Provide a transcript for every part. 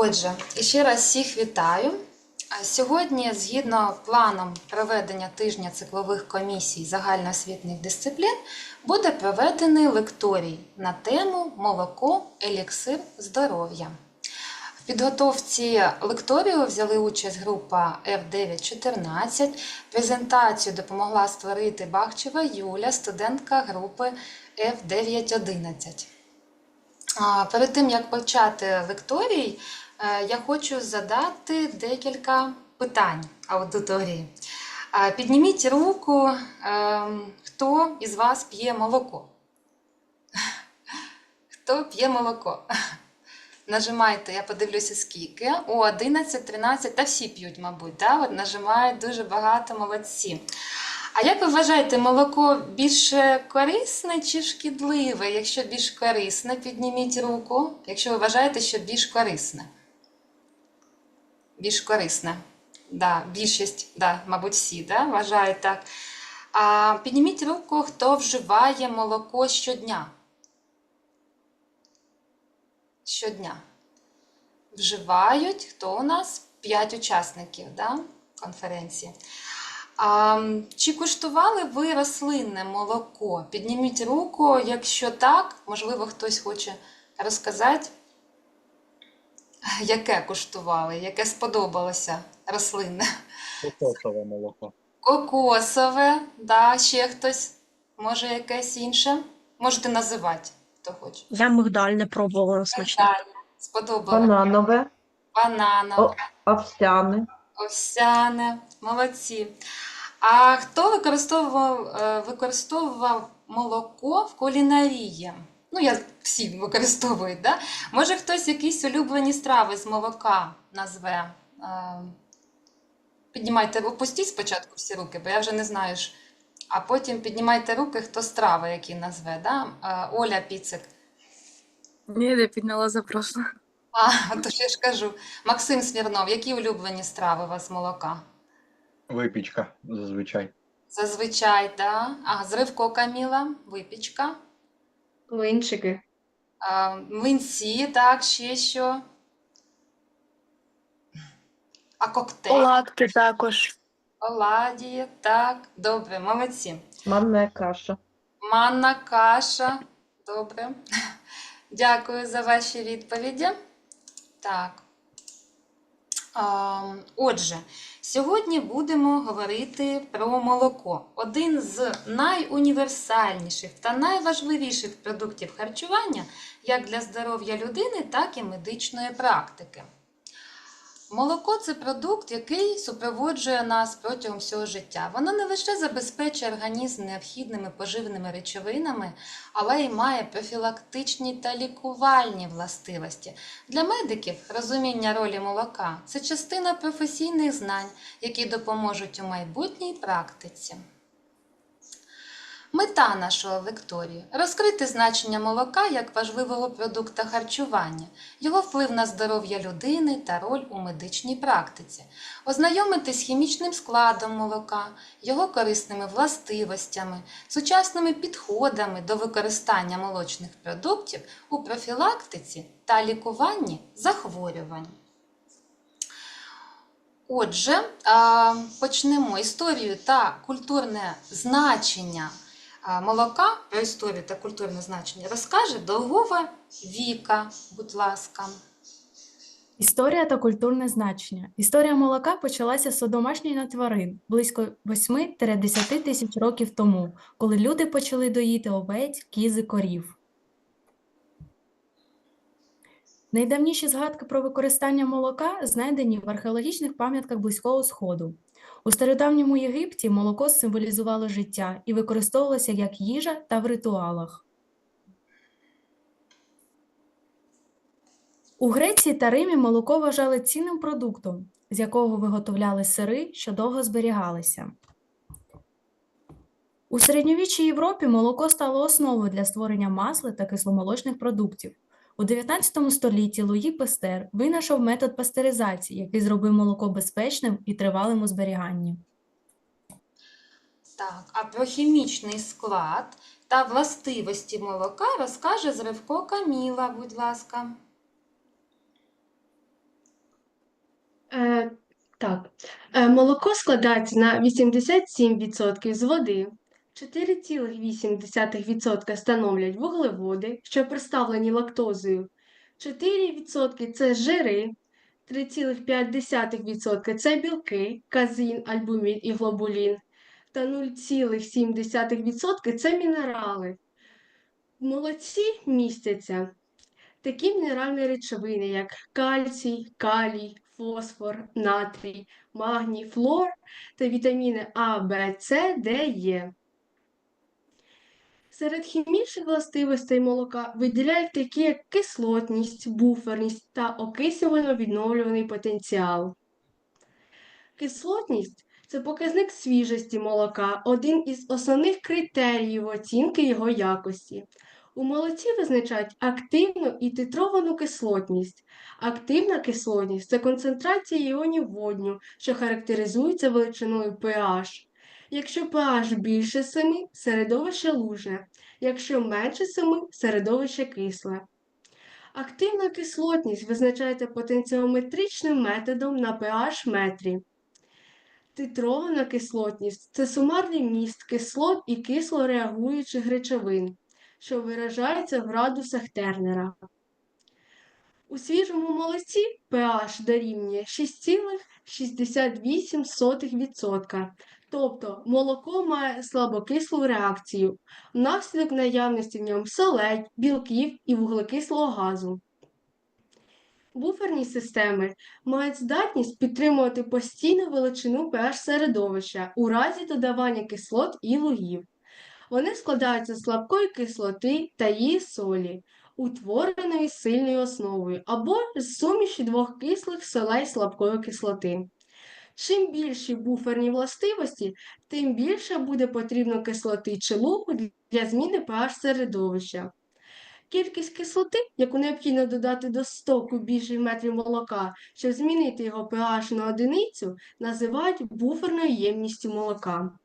Отже, ще раз всіх вітаю. Сьогодні, згідно планом проведення тижня циклових комісій загальноосвітніх дисциплін, буде проведений лекторій на тему молоко, еліксир здоров'я. В підготовці лекторію взяли участь група F914. Презентацію допомогла створити Бахчева Юля, студентка групи F911. А, Перед тим як почати лекторій, я хочу задати декілька питань аудиторії. Підніміть руку, ем, хто із вас п'є молоко? Хто п'є молоко? Нажимайте, я подивлюся скільки. О, 11, 13, та всі п'ють, мабуть. Да? От нажимають дуже багато молодці. А як ви вважаєте, молоко більш корисне чи шкідливе? Якщо більш корисне, підніміть руку. Якщо ви вважаєте, що більш корисне. Більш корисне. Да, більшість, да, мабуть, всі да, вважають так. А, підніміть руку, хто вживає молоко щодня. Щодня. Вживають хто у нас? П'ять учасників да, конференції. А, чи куштували ви рослинне молоко? Підніміть руку, якщо так, можливо, хтось хоче розказати, яке куштували, яке сподобалося рослинне. Кокосове молоко. Кокосове, да, ще хтось, може якесь інше. Можете називати, хто хоче. Я мигдальне пробувала смачне. Далі. Сподобалося. Бананове, Бананове. О. овсяне, Овсяне, молодці. А хто використовував, е, використовував молоко в кулінарії? Ну, я всі використовують, да? Може, хтось якісь улюблені страви з молока назве. Е, Піднімайте, опустіть спочатку всі руки, бо я вже не знаю. А потім піднімайте руки, хто страви, які назве. Да? Е, Оля Піцик. Ні, не підняла запросто. А, то ж я ж кажу. Максим Смірнов, які улюблені страви у вас з молока? Випічка зазвичай. Зазвичай, да. А, зривко Каміла, випічка. Млинчики, А, млинці, так, ще що. А коктейль, Оладки також. оладії, так, добре, молодці. манна каша. Манна каша, добре. Дякую за ваші відповіді. Так. А, Отже, сьогодні будемо говорити про молоко. Один з найуніверсальніших та найважливіших продуктів харчування як для здоров'я людини, так і медичної практики. Молоко це продукт, який супроводжує нас протягом всього життя. Воно не лише забезпечує організм необхідними поживними речовинами, але й має профілактичні та лікувальні властивості. Для медиків розуміння ролі молока це частина професійних знань, які допоможуть у майбутній практиці. Мета нашого лекторію розкрити значення молока як важливого продукта харчування, його вплив на здоров'я людини та роль у медичній практиці, ознайомитись з хімічним складом молока, його корисними властивостями, сучасними підходами до використання молочних продуктів у профілактиці та лікуванні захворювань. Отже, почнемо історію та культурне значення молока про історію та культурне значення розкаже Долгова Віка, будь ласка. Історія та культурне значення. Історія молока почалася з одомашнення тварин близько 8-10 тисяч років тому, коли люди почали доїти овець, кіз і корів. Найдавніші згадки про використання молока знайдені в археологічних пам'ятках Близького Сходу. У стародавньому Єгипті молоко символізувало життя і використовувалося як їжа та в ритуалах. У Греції та Римі молоко вважали цінним продуктом, з якого виготовляли сири, що довго зберігалися. У середньовіччій Європі молоко стало основою для створення масла та кисломолочних продуктів. У 19 столітті Луї Пестер винайшов метод пастеризації, який зробив молоко безпечним і тривалим у зберіганні. Так, а про хімічний склад та властивості молока розкаже Зривко Каміла, будь ласка. Е, так, е, молоко складається на 87% з води, 4,8% становлять вуглеводи, що представлені лактозою, 4% це жири, 3,5% це білки, казин, альбумін і глобулін, та 0,7% це мінерали. В молоці містяться такі мінеральні речовини, як кальцій, калій, фосфор, натрій, магній, флор та вітаміни А, В, С, Д, Е. Серед хімічних властивостей молока виділяють такі, як кислотність, буферність та окислювально-відновлюваний потенціал. Кислотність це показник свіжості молока, один із основних критеріїв оцінки його якості. У молоці визначають активну і титровану кислотність. Активна кислотність це концентрація іонів водню, що характеризується величиною pH. Якщо pH більше 7, середовище лужне, якщо менше 7, середовище кисле. Активна кислотність визначається потенціометричним методом на pH метрі. Титрована кислотність це сумарний міст кислот і кислореагуючих речовин, що виражається в градусах Тернера. У свіжому молоці pH дорівнює 6,68%, тобто молоко має слабокислу реакцію внаслідок наявності в ньому солей, білків і вуглекислого газу. Буферні системи мають здатність підтримувати постійну величину pH середовища у разі додавання кислот і лугів. Вони складаються з слабкої кислоти та її солі, утвореної сильною основою, або з суміші двох кислих солей слабкої кислоти. Чим більші буферні властивості, тим більше буде потрібно кислоти чи лугу для зміни pH середовища. Кількість кислоти, яку необхідно додати до 100 кубічних метрів молока, щоб змінити його pH на одиницю, називають буферною ємністю молока.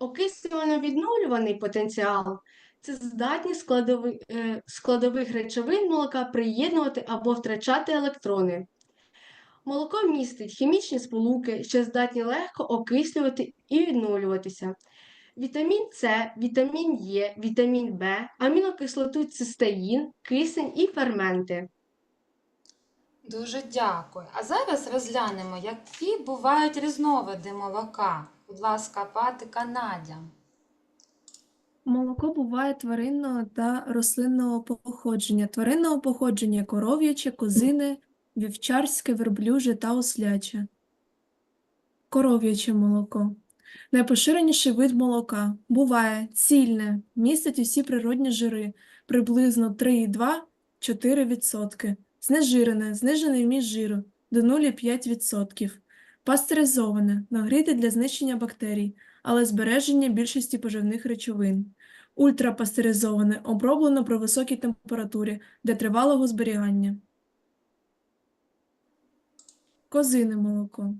Окислювально-відновлюваний потенціал це здатність складови- е, складових речовин молока приєднувати або втрачати електрони. Молоко містить хімічні сполуки, що здатні легко окислювати і відновлюватися. Вітамін С, вітамін Е, вітамін В, амінокислоту цистеїн, кисень і ферменти. Дуже дякую. А зараз розглянемо, які бувають різновиди молока. Будь ласка, патика Надя. Молоко буває тваринного та рослинного походження. Тваринного походження коров'яче, козине, вівчарське, верблюже та осляче. Коров'яче молоко. Найпоширеніший вид молока. Буває цільне, містить усі природні жири, приблизно 3,2-4%. Знежирене, знижений вміст жиру до 0,5%. Пастеризоване, нагріте для знищення бактерій, але збереження більшості поживних речовин. Ультрапастеризоване, оброблено при високій температурі для тривалого зберігання. Козине молоко.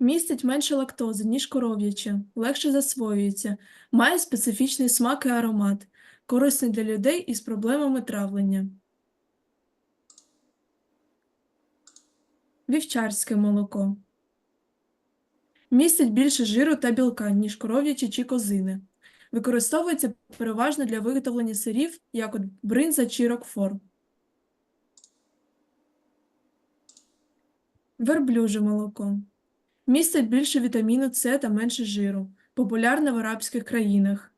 Містить менше лактози, ніж коров'яче, легше засвоюється, має специфічний смак і аромат, корисний для людей із проблемами травлення. Вівчарське молоко. Містить більше жиру та білка, ніж коров'яче чи козине. Використовується переважно для виготовлення сирів, як от бринза чи рокфор. Верблюже молоко. Містить більше вітаміну С та менше жиру. Популярне в арабських країнах.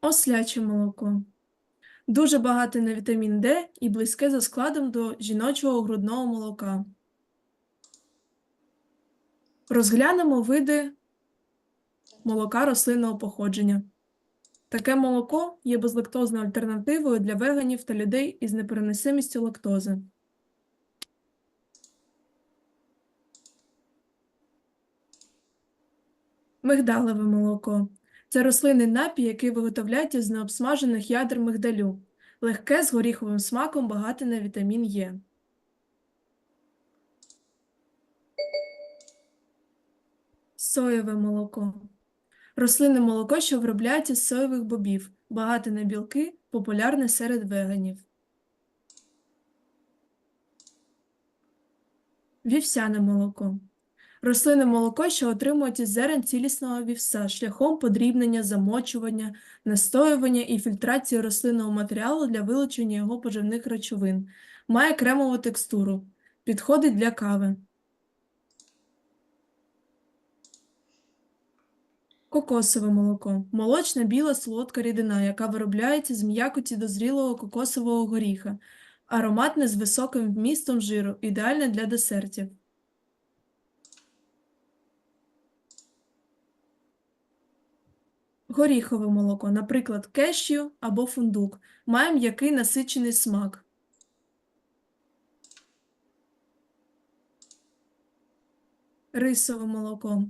Осляче молоко. Дуже багате на вітамін Д і близьке за складом до жіночого грудного молока. Розглянемо види молока рослинного походження. Таке молоко є безлактозною альтернативою для веганів та людей із непереносимістю лактози. Мигдалеве молоко. Це рослинний напій, який виготовляють із необсмажених ядер мигдалю. Легке з горіховим смаком, багате на вітамін Е. Соєве молоко. Рослинне молоко, що виробляється з соєвих бобів, багате на білки, популярне серед веганів. Вівсяне молоко. Рослинне молоко, що отримують із зерен цілісного вівса шляхом подрібнення, замочування, настоювання і фільтрації рослинного матеріалу для вилучення його поживних речовин. Має кремову текстуру. Підходить для кави. Кокосове молоко. Молочна біла солодка рідина, яка виробляється з м'якоті дозрілого кокосового горіха. Ароматне з високим вмістом жиру, ідеальне для десертів. Горіхове молоко, наприклад, кешю або фундук, має м'який насичений смак. Рисове молоко.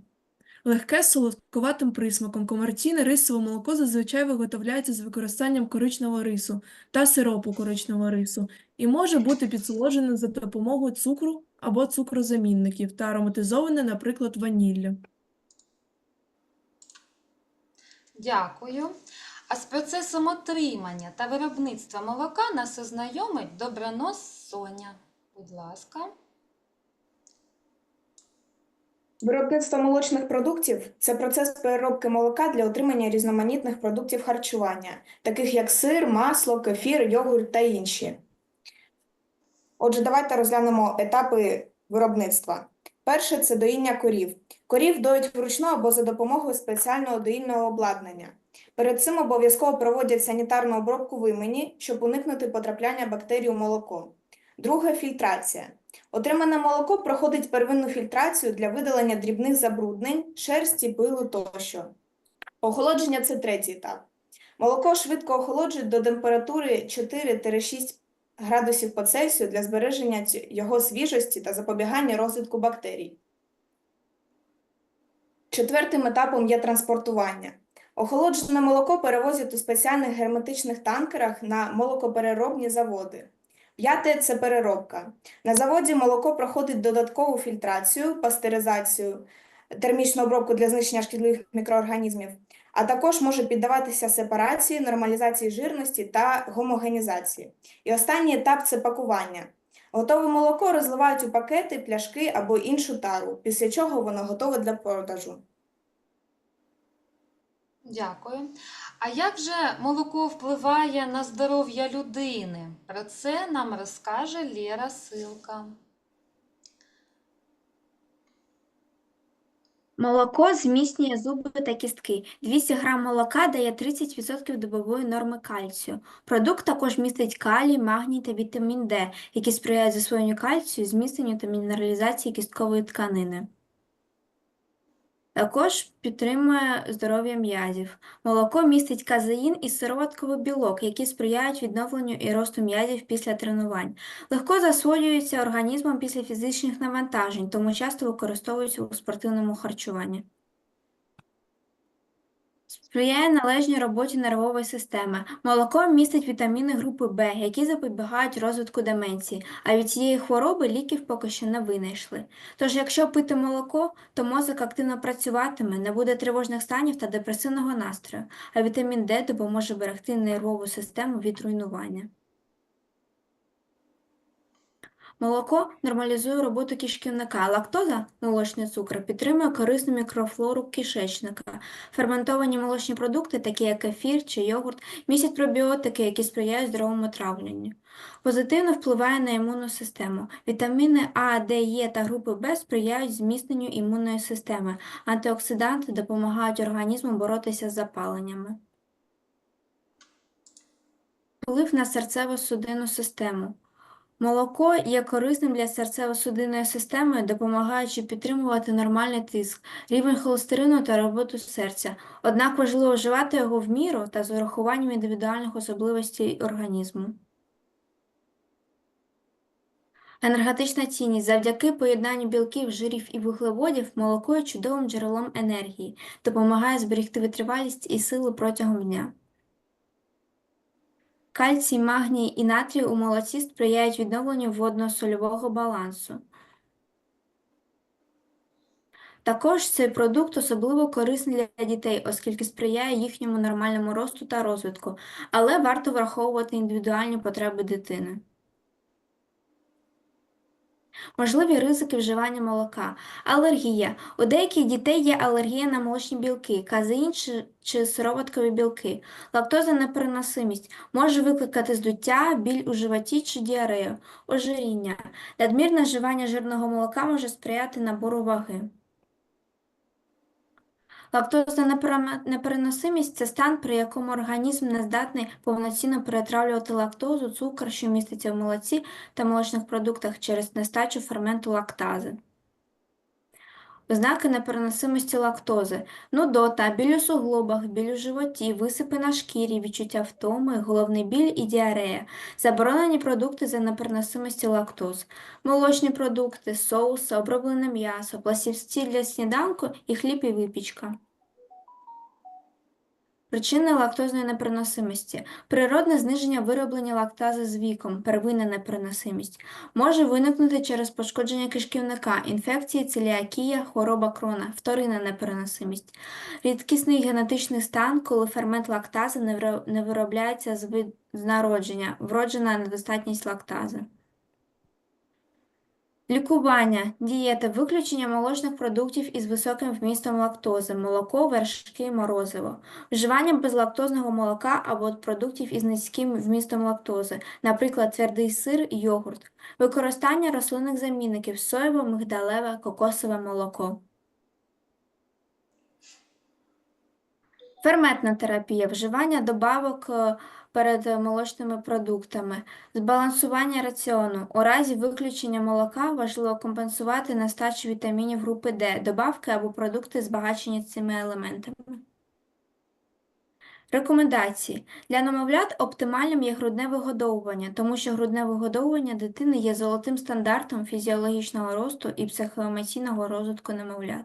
Легке з солодкуватим присмаком. Комерційне рисове молоко зазвичай виготовляється з використанням коричневого рису та сиропу коричневого рису і може бути підсоложене за допомогою цукру або цукрозамінників та ароматизоване, наприклад, ваніллю. Дякую. А з процесом отримання та виробництва молока нас ознайомить Добронос Соня. Будь ласка. Виробництво молочних продуктів це процес переробки молока для отримання різноманітних продуктів харчування, таких як сир, масло, кефір, йогурт та інші. Отже, давайте розглянемо етапи виробництва. Перше це доїння корів. Корів доють вручну або за допомогою спеціального доїльного обладнання. Перед цим обов'язково проводять санітарну обробку вимені, щоб уникнути потрапляння бактерій у молоко. Друге фільтрація. Отримане молоко проходить первинну фільтрацію для видалення дрібних забруднень, шерсті, пилу тощо. Охолодження це третій етап. Молоко швидко охолоджують до температури 4-6 градусів по Цельсію для збереження його свіжості та запобігання розвитку бактерій. Четвертим етапом є транспортування. Охолоджене молоко перевозять у спеціальних герметичних танкерах на молокопереробні заводи. П'яте це переробка. На заводі молоко проходить додаткову фільтрацію, пастеризацію, термічну обробку для знищення шкідливих мікроорганізмів, а також може піддаватися сепарації, нормалізації жирності та гомогенізації. І останній етап це пакування. Готове молоко розливають у пакети, пляшки або іншу тару, після чого воно готове для продажу. Дякую. А як же молоко впливає на здоров'я людини? Про це нам розкаже Лєра Силка. Молоко зміцнює зуби та кістки. 200 грам молока дає 30% добової норми кальцію. Продукт також містить калій, магній та вітамін Д, які сприяють засвоєнню кальцію, зміцненню та мінералізації кісткової тканини. Також підтримує здоров'я м'язів. Молоко містить казеїн і сироватковий білок, які сприяють відновленню і росту м'язів після тренувань. Легко засвоюється організмом після фізичних навантажень, тому часто використовується у спортивному харчуванні. Сприяє належній роботі нервової системи. Молоко містить вітаміни групи Б, які запобігають розвитку деменції, а від цієї хвороби ліків поки що не винайшли. Тож, якщо пити молоко, то мозок активно працюватиме, не буде тривожних станів та депресивного настрою, а вітамін Д допоможе берегти нервову систему від руйнування. Молоко нормалізує роботу кишківника, лактоза, молочний цукор, підтримує корисну мікрофлору кишечника. Ферментовані молочні продукти, такі як кефір чи йогурт, містять пробіотики, які сприяють здоровому травленню. Позитивно впливає на імунну систему. Вітаміни А, Д, Е та групи В сприяють зміцненню імунної системи. Антиоксиданти допомагають організму боротися з запаленнями. Вплив на серцево-судинну систему. Молоко є корисним для серцево-судинної системи, допомагаючи підтримувати нормальний тиск, рівень холестерину та роботу серця. Однак важливо вживати його в міру та з урахуванням індивідуальних особливостей організму. Енергетична цінність. Завдяки поєднанню білків, жирів і вуглеводів молоко є чудовим джерелом енергії, допомагає зберегти витривалість і силу протягом дня. Кальцій, магній і натрій у молоці сприяють відновленню водно-сольового балансу. Також цей продукт особливо корисний для дітей, оскільки сприяє їхньому нормальному росту та розвитку, але варто враховувати індивідуальні потреби дитини. Можливі ризики вживання молока. Алергія. У деяких дітей є алергія на молочні білки, казеїн чи, чи сироваткові білки. Лактоза непереносимість може викликати здуття, біль у животі чи діарею, ожиріння. Надмірне вживання жирного молока може сприяти набору ваги. Лактозна непереносимість це стан, при якому організм не здатний повноцінно перетравлювати лактозу, цукор, що міститься в молоці та молочних продуктах через нестачу ферменту лактази. Ознаки непереносимості лактози нудота, біль у суглобах, біль у животі, висипи на шкірі, відчуття втоми, головний біль і діарея, заборонені продукти за непереносимості лактоз, молочні продукти, соуси, оброблене м'ясо, пластівці для сніданку і хліб і випічка. Причини лактозної непереносимості. Природне зниження вироблення лактази з віком, первинна непереносимість. Може виникнути через пошкодження кишківника, інфекції, целіакія, хвороба крона, вторинна непереносимість. Рідкісний генетичний стан, коли фермент лактази не виробляється з народження, вроджена недостатність лактази. Лікування, дієта, виключення молочних продуктів із високим вмістом лактози, молоко, вершки, морозиво, вживання безлактозного молока або продуктів із низьким вмістом лактози, наприклад, твердий сир, йогурт, використання рослинних замінників, соєве, мигдалеве, кокосове молоко. Ферментна терапія, вживання добавок е, перед молочними продуктами, збалансування раціону. У разі виключення молока важливо компенсувати нестачу вітамінів групи Д, добавки або продукти, збагачені цими елементами. Рекомендації. Для немовлят оптимальним є грудне вигодовування, тому що грудне вигодовування дитини є золотим стандартом фізіологічного росту і психоемоційного розвитку немовлят.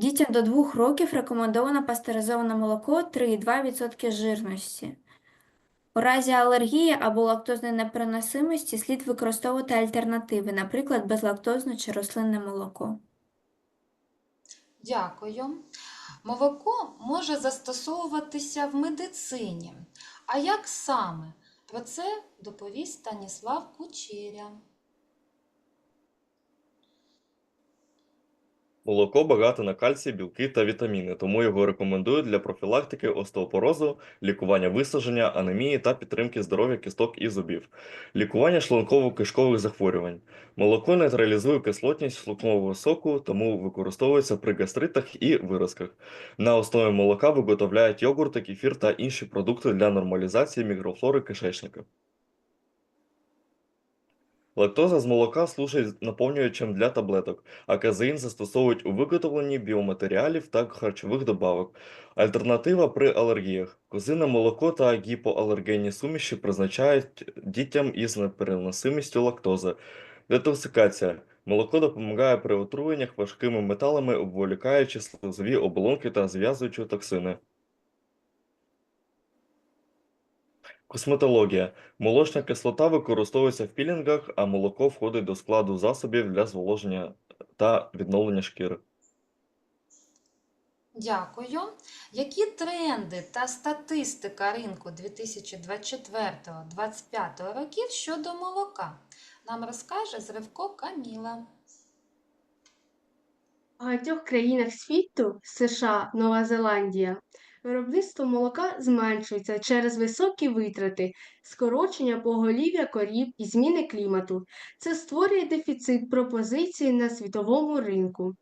Дітям до 2 років рекомендовано пастеризоване молоко 3,2% жирності. У разі алергії або лактозної непереносимості слід використовувати альтернативи, наприклад, безлактозне чи рослинне молоко. Дякую. Молоко може застосовуватися в медицині. А як саме? Про це доповість Станіслав Кучеря. Молоко багато на кальцій, білки та вітаміни, тому його рекомендують для профілактики остеопорозу, лікування висаження, анемії та підтримки здоров'я кісток і зубів, лікування шлунково-кишкових захворювань. Молоко нейтралізує кислотність шлункового соку, тому використовується при гастритах і виразках. На основі молока виготовляють йогурти, кефір та інші продукти для нормалізації мікрофлори кишечника. Лактоза з молока служить наповнювачем для таблеток, а казеїн застосовують у виготовленні біоматеріалів та харчових добавок. Альтернатива при алергіях. Козине молоко та гіпоалергенні суміші призначають дітям із непереносимістю лактози. Детоксикація. Молоко допомагає при отруєннях важкими металами, обволікаючи слизові оболонки та зв'язуючи токсини. Косметологія. Молочна кислота використовується в пілінгах, а молоко входить до складу засобів для зволоження та відновлення шкіри. Дякую. Які тренди та статистика ринку 2024-2025 років щодо молока? Нам розкаже Зривко Каміла. В багатьох країнах світу США, Нова Зеландія виробництво молока зменшується через високі витрати, скорочення поголів'я корів і зміни клімату. Це створює дефіцит пропозиції на світовому ринку.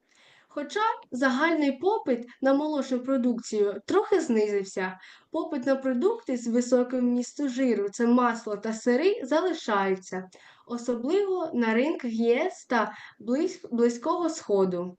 Хоча загальний попит на молочну продукцію трохи знизився, попит на продукти з високим вмістом жиру, це масло та сири, залишається, особливо на ринках ЄС та близь- Близького Сходу.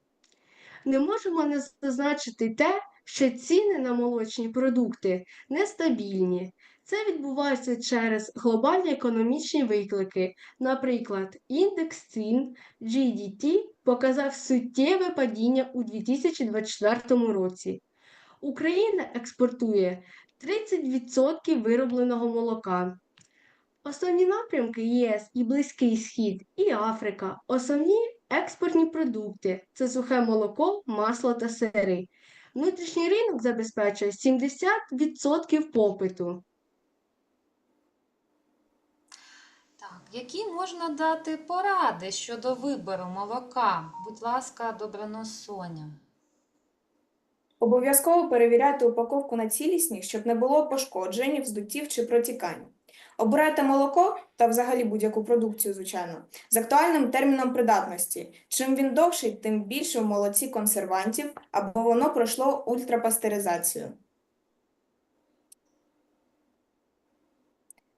Не можемо не зазначити те, що ціни на молочні продукти нестабільні. Це відбувається через глобальні економічні виклики. Наприклад, індекс цін GDT показав суттєве падіння у 2024 році. Україна експортує 30% виробленого молока. Основні напрямки ЄС і Близький Схід, і Африка. Основні Експортні продукти це сухе молоко, масло та сири. Внутрішній ринок забезпечує 70% попиту. Так, які можна дати поради щодо вибору молока? Будь ласка, Добронос Соня. Обов'язково перевіряйте упаковку на цілісність, щоб не було пошкоджень, вздуттів чи протікань. Обирайте молоко та взагалі будь-яку продукцію, звичайно, з актуальним терміном придатності. Чим він довший, тим більше в молоці консервантів або воно пройшло ультрапастеризацію.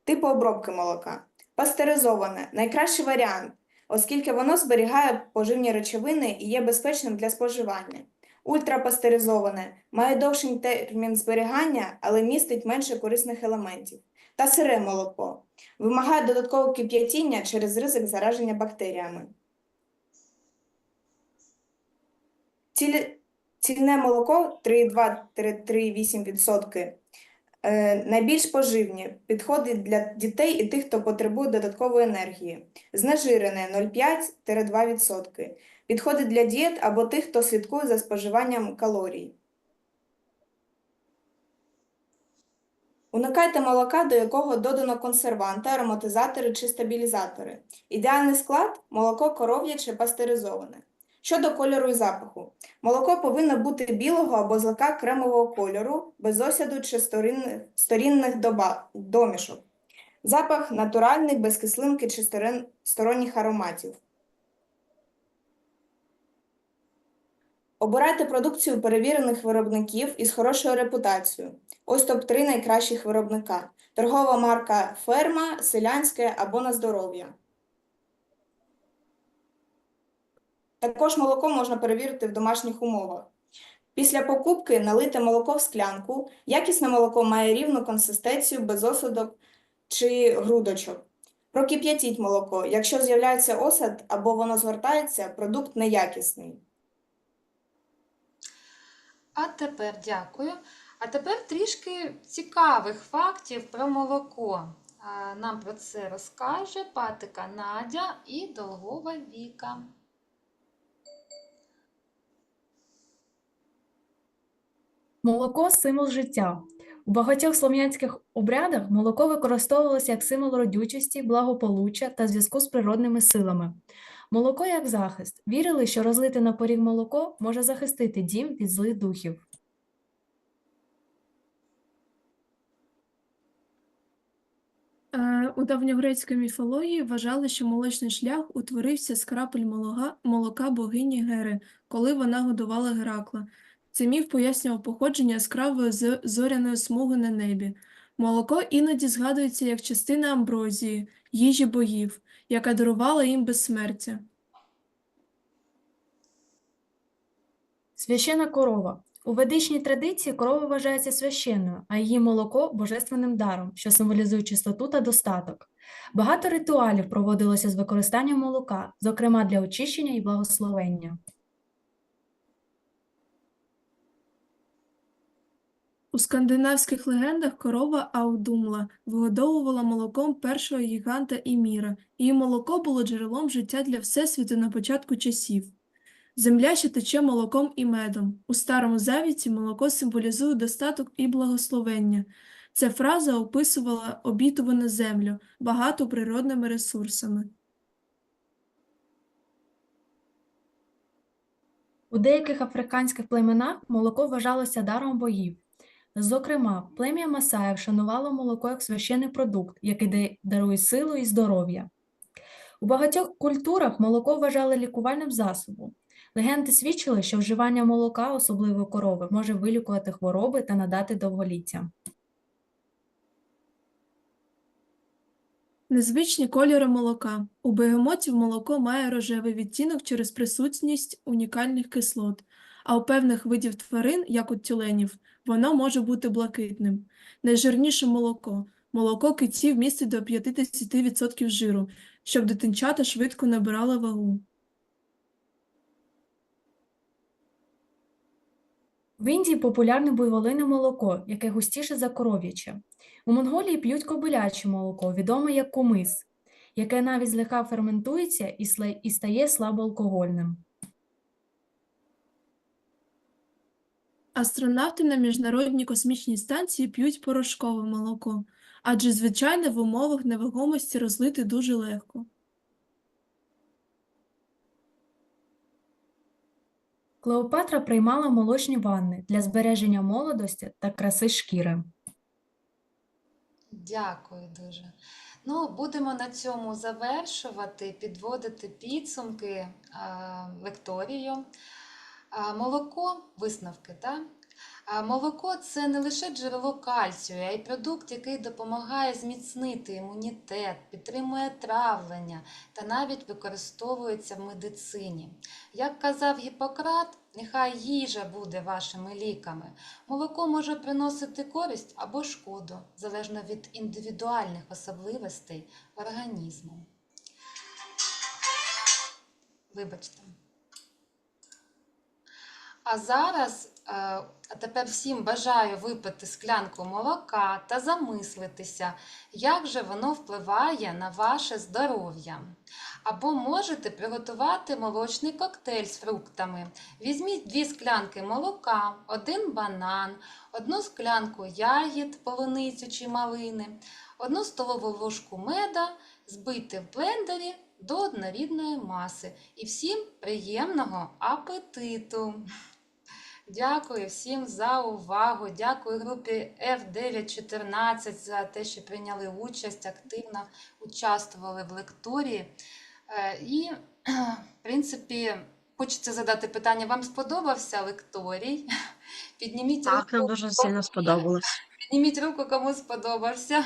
Типи обробки молока. Пастеризоване найкращий варіант, оскільки воно зберігає поживні речовини і є безпечним для споживання. Ультрапастеризоване має довший термін зберігання, але містить менше корисних елементів. Та сире молоко вимагає додаткового кип'ятіння через ризик зараження бактеріями. Цілі... Цільне молоко 3,2-3,8% е, найбільш поживні, підходить для дітей і тих, хто потребує додаткової енергії. Знежирене 0,5-2%. Підходить для дієт або тих, хто слідкує за споживанням калорій. Уникайте молока, до якого додано консерванти, ароматизатори чи стабілізатори. Ідеальний склад молоко коров'яче пастеризоване. Щодо кольору і запаху. Молоко повинно бути білого або злака кремового кольору, без осяду чи сторінних, сторінних доба, домішок. Запах натуральний, без кислинки чи сторон, сторонніх ароматів. Обирайте продукцію перевірених виробників із хорошою репутацією. Ось топ-3 найкращих виробника. Торгова марка Ферма, Селянське або на здоров'я. Також молоко можна перевірити в домашніх умовах. Після покупки налийте молоко в склянку. Якісне молоко має рівну консистенцію без осадок чи грудочок. Прокип'ятіть молоко. Якщо з'являється осад або воно згортається, продукт неякісний. А тепер дякую. А тепер трішки цікавих фактів про молоко. Нам про це розкаже патика Надя і Долгова Віка. Молоко символ життя. У багатьох слов'янських обрядах молоко використовувалося як символ родючості, благополуччя та зв'язку з природними силами. Молоко як захист. Вірили, що розлите на поріг молоко може захистити дім від злих духів. Е, У давньогрецькій міфології вважали, що молочний шлях утворився з крапель молока, молока богині Гери, коли вона годувала Геракла. Цей міф пояснював походження яскравої зоряної смуги на небі. Молоко іноді згадується як частина амброзії, їжі богів, яка дарувала їм безсмертя. Священа корова. У ведичній традиції корова вважається священною, а її молоко божественним даром, що символізує чистоту та достаток. Багато ритуалів проводилося з використанням молока, зокрема для очищення і благословення. У скандинавських легендах корова Аудумла вигодовувала молоком першого гіганта Іміра. Її молоко було джерелом життя для Всесвіту на початку часів. Земля ще тече молоком і медом. У Старому Завіті молоко символізує достаток і благословення. Ця фраза описувала обітувану землю, багату природними ресурсами. У деяких африканських племенах молоко вважалося даром богів. Зокрема, плем'я Масаїв шанувало молоко як священний продукт, який дарує силу і здоров'я. У багатьох культурах молоко вважали лікувальним засобом. Легенди свідчили, що вживання молока, особливо корови, може вилікувати хвороби та надати довголіття. Незвичні кольори молока. У бегемотів молоко має рожевий відтінок через присутність унікальних кислот, а у певних видів тварин, як у тюленів, воно може бути блакитним. Найжирніше молоко. Молоко китів містить до 50% жиру, щоб дитинчата швидко набирали вагу. В Індії популярне буйволине молоко, яке густіше за коров'яче. У Монголії п'ють кобиляче молоко, відоме як кумис. яке навіть злегка ферментується і стає слабоалкогольним. Астронавти на Міжнародній космічній станції п'ють порошкове молоко, адже звичайне в умовах невагомості розлити дуже легко. Клеопатра приймала молочні ванни для збереження молодості та краси шкіри. Дякую дуже. Ну, будемо на цьому завершувати, підводити підсумки а, лекторію. Молоко, висновки, так? Молоко це не лише джерело кальцію, а й продукт, який допомагає зміцнити імунітет, підтримує травлення та навіть використовується в медицині. Як казав Гіппократ, нехай їжа буде вашими ліками. Молоко може приносити користь або шкоду, залежно від індивідуальних особливостей організму. Вибачте. А зараз, е, а тепер всім бажаю випити склянку молока та замислитися, як же воно впливає на ваше здоров'я. Або можете приготувати молочний коктейль з фруктами. Візьміть дві склянки молока, один банан, одну склянку ягід, полуницю чи малини, одну столову ложку меда, збийте в блендері до однорідної маси. І всім приємного апетиту! Дякую всім за увагу. Дякую групі F914 за те, що прийняли участь, активно участвували в лекторії. Е, І, в принципі, хочеться задати питання: вам сподобався лекторій? Підніміть Так, нам дуже сильно сподобалось. Підніміть руку, кому сподобався.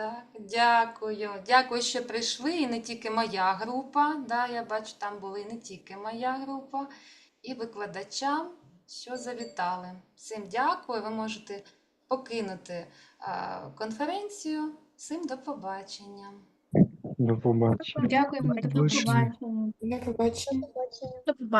Так, дякую. Дякую, що прийшли. І не тільки моя група. Да, я бачу, там були не тільки моя група, і викладачам, що завітали. Всім дякую. Ви можете покинути конференцію. Всім до побачення. До побачення. Дякуємо, до побачення. До побачення. До побачення.